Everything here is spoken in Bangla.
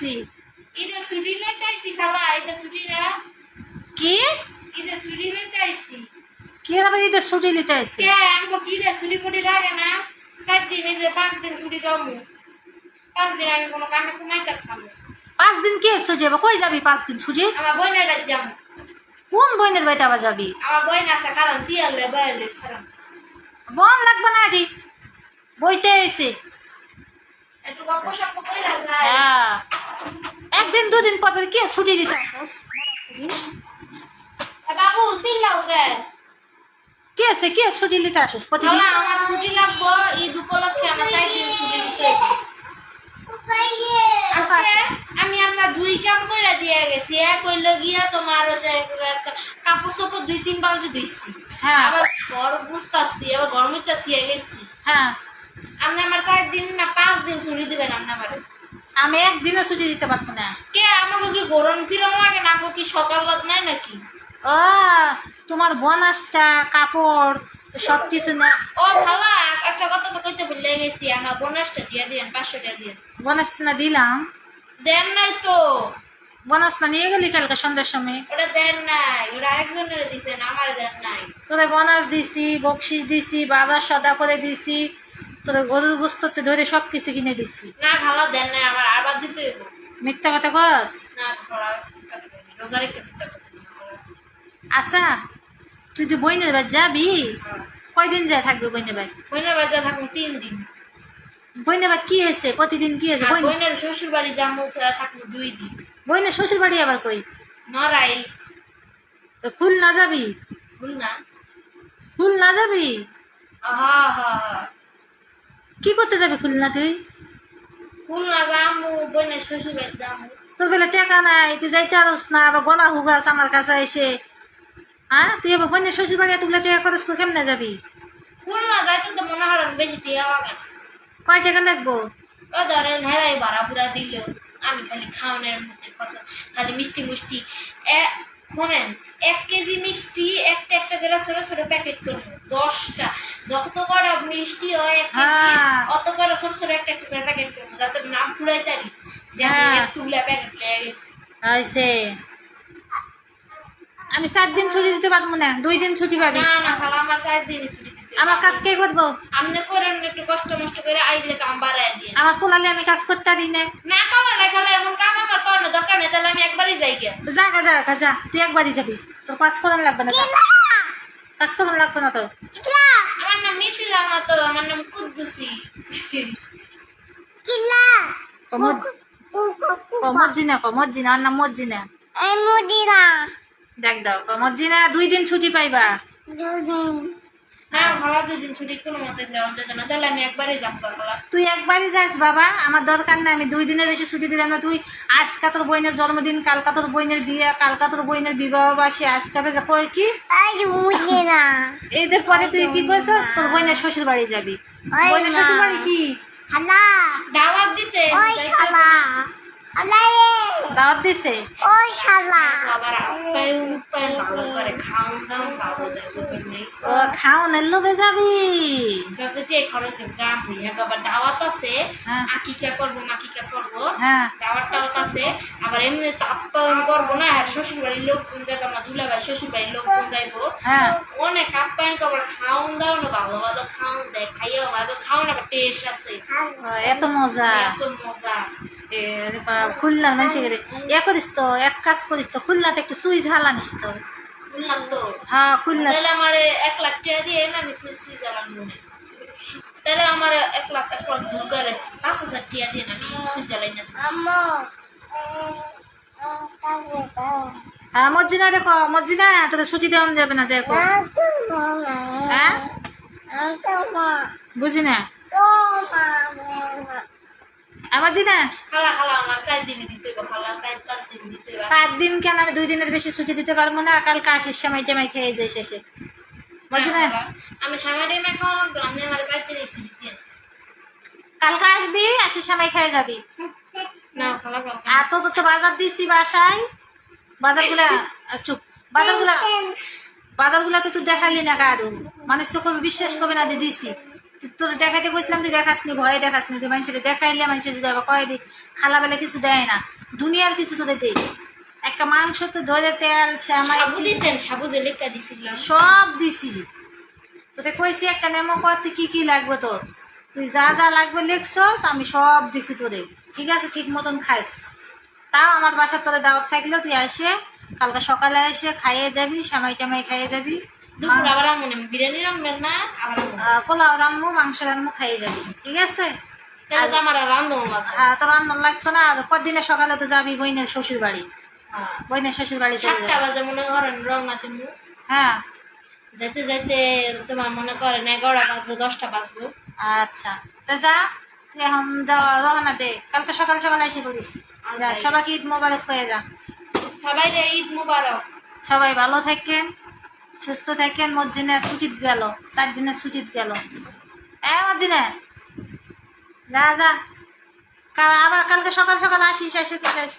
আসছি ঈদের ছুটি লইতে আইছি খালা ঈদের ছুটি না কি? ঈদের ছুটি লইতে আইছি কি আবার ঈদের ছুটি নিতে আসছে কে আমাকে কি ঈদের ছুটি মুটি লাগে না? সাত দিন ঈদের পাঁচ দিন ছুটি দামু পাঁচ দিন আমি কোনো কামে কুমাই চাপ খাব পাঁচ দিন কে ছুটি হবে? কই যাবি পাঁচ দিন ছুটি? আমার বোনের বাড়ি যাব কোন বোনের বাড়িতে আবার যাবি? আমার বোন আছে কারণ চিয়ারলে বয়ালে খারাপ। বন লাগবে না আজি বইতে এসে। একটু গল্প সপ্প কইরা যায়। হ্যাঁ। একদিন দুদিন পর পর কে ছুটি দিতে বাবু চিল্লাও কে কে আছে কে ছুটি নিতে আসিস প্রতিদিন? আমার ছুটি লাগবো ঈদ উপলক্ষে আমার চার দিন ছুটি দিতে আচ্ছা, আজকে আচ্ছা। আমি আমরা দুই কাম করে দিয়ে গেছি। এক হইল গিয়া তোমার হচ্ছে কাপড় চোপড় দুই তিন বালতি ধুইছি। হ্যাঁ। আবার ঘর বুঝতেছি আবার গরমের চা থিয়ে গেছি। হ্যাঁ। আপনি আমার চার দিন না পাঁচ দিন ছুটি দিবেন আপনি আমার আমি একদিনও ছুটি দিতে পারব না। কে আমাকে কি গরম ফিরম লাগে? না আমাকে কি সকাল রাত নাই নাকি? ও তোমার বোনাসটা কাপড় সব কিছু না। ও খালা একটা কথা তো কইতে ভুলে গেছি। আমরা বোনাসটা দিয়ে দিন পাঁচশো টাকা দিয়ে বোনাসটা না দিলাম। দেন নাই তো। বনাস না নিয়ে গেলি কালকে সন্ধ্যার সময়? ওটা দেন নাই ওটা আরেকজনের দিছেন আমার দেন নাই। তোরে বোনাস দিছি বকশিস দিছি বাজার সদা করে দিছি। তোরে গরুর গোস্ততে ধরে সব কিছু কিনে দিছি। না খালা দেন নাই আমার আবার দিতে হইব। মিথ্যা কথা কস? না খালা। আচ্ছা তুই তো বইনের বাড়ি যাবি? কয়দিন যায় থাকবি বইনের বাড়ি? বইনের বাজা থাকুন তিন দিন। বইনের কি হয়েছে? প্রতিদিন কি হয়েছে? বইনের শ্বশুর বাড়ি জামু সেটা থাকব দুই দিন। বইনের শ্বশুর বাড়ি আবার কই? নরাই তো ফুল না যাবি? ভুল না। ফুল না যাবি? হা হা। কি করতে যাবি খুলনা তুই? শ্বশুর তোর বেলা টাকা নাই তুই যাইতে আরস না আবার গলা হুগাস আমার কাছে এসে। হ্যাঁ? তুই এবার বইনের শ্বশুর বাড়ি এতগুলো টাকা খরচ করে কেমনে যাবি? যাইতে তো মনে হয় বেশি টিয়া লাগে। না। কয় টাকা লাগবো? ও ধরেন হেরাই ভাড়া দিল আমি খালি খাওয়ানোর মধ্যে খালি মিষ্টি মিষ্টি। শোনেন এক কেজি মিষ্টি একটা একটা করে ছোট ছোট প্যাকেট করব দশটা। যত মিষ্টি হয় হ্যাঁ। অত কটা ছোট ছোট একটা একটা করে প্যাকেট করব যাতে নাম ফুরাই তারি যে আমি হ্যাঁ। তুলা প্যাকেট লেগে গেছি। হয়েছে আমি চার দিন ছুটি দিতে পারব না দুই দিন ছুটি পাবি। না না খালা আমার চার দিনই ছুটি দিতে হবে। আমার কাজ কে করব? আপনি করেন একটু কষ্ট মষ্ট করে আইলে কাম বাড়ায় দিয়ে। আমার পোলালে আমি কাজ করতে পারি না। না কামা না খালা এমন কাম আমার করানো দরকার নেই তাহলে আমি একবারই যাই গিয়া। যা গা যা গা যা তুই একবারই যাবি। তোর কাজ করানো লাগবে না। কাজ করানো লাগবে না তো। আমার নাম মিথিলা না তো আমার নাম কুদ্দুসি। মর্জিনা ক মর্জিনা আর নাম মর্জিনা দেখ দাও ক মর্জিনা দুই দিন ছুটি পাইবা। না দুই দিন ছুটি কোনো মতে দেওয়া যেত না। তাহলে আমি একবারই যাম তুই একবারই যাস বাবা। আমার দরকার নাই আমি দুই দিনের বেশি ছুটি দিলাম না। তুই আজকা তোর বইনের জন্মদিন কালকা তোর বইনের বিয়ে কালকা তোর বইনের বিবাহ বাসী আজকা বেজা কই কি? এদের পরে তুই কি করছিস তোর বইনের শ্বশুর বাড়ি যাবি। বইনের শ্বশুর বাড়ি কি? দাওয়াত দিছে। দাওয়াত দিছে? ওই আপ্যায়ন উপ্যায়ন ভালো করে খাওন দাম ভালো দেয় বুঝলেন নেই ও খাওনের লোভে যাবি যাতে যে খরচ এক্সাম হই আবার দাওয়াত আছে। হ্যাঁ। আকিকা করব মাকিকা করব? হ্যাঁ। দাওয়াত টাওয়াত আছে। আবার এমনি তো আপ্যায়ন করব না আর শ্বশুর বাড়ির লোকজন যাবে আমার দুলা ভাই শ্বশুর বাড়ির লোকজন যাইবো। হ্যাঁ। অনেক আপ্যায়ন করব খাওন দাও না ভালো ভালো খাওন দেয় খাইও ভালো খাওন আবার টেস্ট আছে। এত মজা। এত মজা। খুলনার মানুষের এ করিস তো এক কাজ করিস তো খুলনাতে একটু সুই ঝালানিস তো। বললাম তো। হ্যাঁ খুলনা তাহলে আমার এক লাখ টাকা দিয়ে না আমি মনে। তাহলে আমার এক লাখ এক লাখ ভুল করে পাঁচ হাজার টাকা দিয়ে না আমি জ্বালাই না হ্যাঁ মর্জিনা রে ক মর্জিনা তোদের ছুটি দেওয়া যাবে না যাই কো হ্যাঁ? বুঝি না। আমার জি না খালা খালা আমার চার দিনই দিতে হবে খালা চার দিন সাত দিন কেন আমি দুই দিনের বেশি ছুটি দিতে পারব না? কালকে আসিস সময় টামাই খেয়ে যাই শেষে। বুঝি না? আমি সামনে টাইমে খাওয়া আপনি আমার ছুটি কালকে আসবি আসিস সময় খেয়ে যাবি। না আর তো তো বাজার দিছি বাসায়। বাজারগুলা চুপ। বাজারগুলা বাজারগুলা তো তুই দেখালি না কারও। মানুষ তো কবে বিশ্বাস করবে না দিয়ে দিছি। তুই- তোর দেখাইতে কইছিলাম তুই দেখাস নি ভয়ে দেখাস নি তুই মানুষের দেখাইলে মানুষের যদি আবার কয় দি খালা বেলা কিছু দেয় না। দুনিয়ার কিছু তোদের দেই একটা মাংস তো ধরে তেল শ্যামাই সাবু যে দিছিল। সব দিছি। তোকে কইছি একটা নেমো করতে কি কি লাগবে তোর? তুই যা যা লাগবে লিখছস আমি সব দিছি তোদের। ঠিক আছে ঠিক মতন খাইস। তাও আমার বাসার তোদের দাওয়াত থাকলে তুই আসে কালকে সকালে এসে খাইয়ে যাবি সামাই টামাই খাইয়ে যাবি। দুপুর আবার মনে বিরিয়ানি রান্নবেন না? আবার। পোলাও রান্নবো মাংস রান্নবো খাইয়ে যাবি। ঠিক আছে? তাহলে তো আমার রান্ধবো তোর রান্না লাগতো না। কদিনে সকালে তো যাবি বইনের শ্বশুর বাড়ি। বইনের শ্বশুর বাড়ি সাতটা বাজে মনে করেন রওনা তুমি হ্যাঁ। যাইতে যাইতে তোমার মনে করেন এগারোটা বাজবো দশটা বাজবো। আচ্ছা। তা যা তুই এখন যাওয়া রওনা দে। কালকে সকাল সকালে এসে পড়িস যা আচ্ছা। সবাইকে ঈদ মোবারক হয়ে যা। সবাই রে ঈদ মুবারক। সবাই ভালো থাকেন। সুস্থ থাকেন মজিনে ছুটিত গেল, চার দিনে ছুটিত গেল। এ মজিনে যা যা। আবার কালকে সকাল সকাল আসিস, এসে তো আসিস